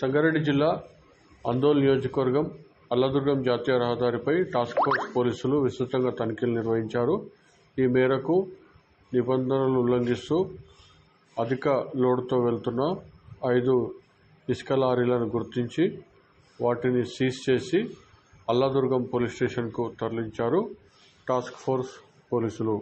సంగారెడ్డి జిల్లా అందోల్ నియోజకవర్గం అల్లదుర్గం జాతీయ రహదారిపై టాస్క్ ఫోర్స్ పోలీసులు విస్తృతంగా తనిఖీలు నిర్వహించారు. ఈ మేరకు నిబంధనలు ఉల్లంఘిస్తూ అధిక లోడుతో వెళ్తున్న ఐదు ఇసుక లారీలను గుర్తించి వాటిని సీజ్ చేసి అల్లదుర్గం పోలీస్ స్టేషన్కు తరలించారు టాస్క్ ఫోర్స్ పోలీసులు.